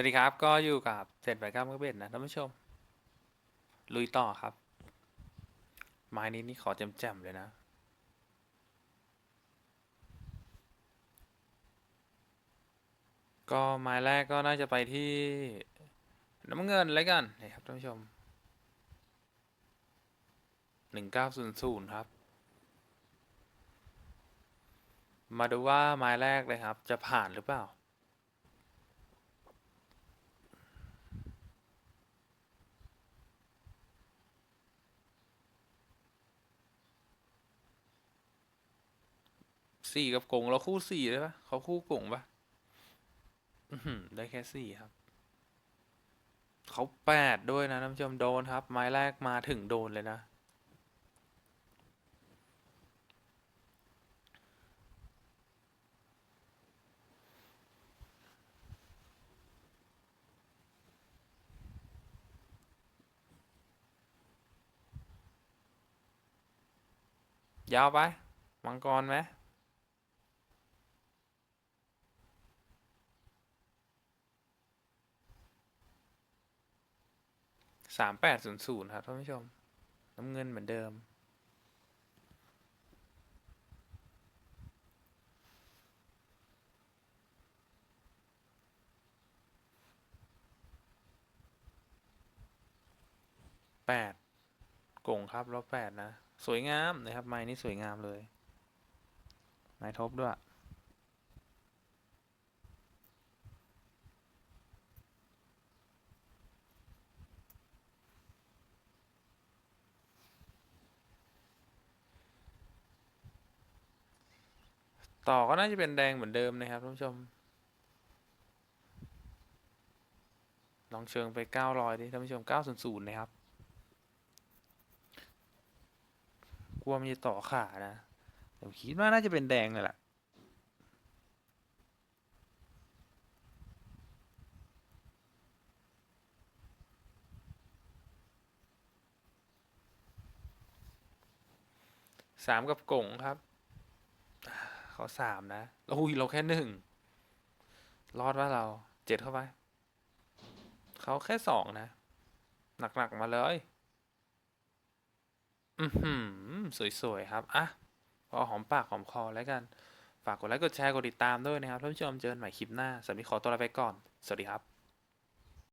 สวัสดีครับ ก็อยู่กับเจ็ดแปดเก้าเมื่อเบ็ดนะท่านผู้ชม ลุยต่อครับ ไม้นี้นี่ขอแจ่มๆเลยนะ ก็ไม้แรกก็น่าจะไปที่น้ำเงินเลยกันนี่ครับท่านผู้ชมหนึ่งเก้าศูนย์ศูนย์ครับ มาดูว่าไม้แรกเลยครับ จะผ่านหรือเปล่า สี่กับกงเราคู่สี่เลยปะเขาคู่กงปะได้แค่สี่ครับ เขาแปดด้วยนะท่านผู้ชมโดนครับ ไม้แรกมาถึงโดนเลยนะยาวไป มังกรไหม สามแปดศูนย์ศูนย์ครับท่านผู้ชม น้ำเงินเหมือนเดิม แปดกงครับล้วแปดนะ สวยงามนะครับ ไม้นี่สวยงามเลย ไม้ทบด้วย ต่อก็น่าจะเป็นแดงเหมือนเดิมนะครับท่านผู้ชม ลองเชิงไปเก้าร้อยดิท่านผู้ชมเก้าศูนย์ศูนย์นะครับกลัวมันจะต่อขานะแต่ผมคิดว่าน่าจะเป็นแดงเลยแหละสามกับกงครับ เขาสามนะเราอุ้ยเราแค่หนึ่งรอดว่าเราเจ็ดเข้าไป เขาแค่สองนะ หนัก ๆ มาเลย อือหือ สวย ๆ ครับ อะพอหอมปากหอมคอแล้วกัน ฝากกดไลค์กดแชร์กดติดตามด้วยนะครับท่านผู้ชมเจอกันใหม่คลิปหน้าสำหรับวันนี้ขอตัวลาไปก่อน สวัสดีครับ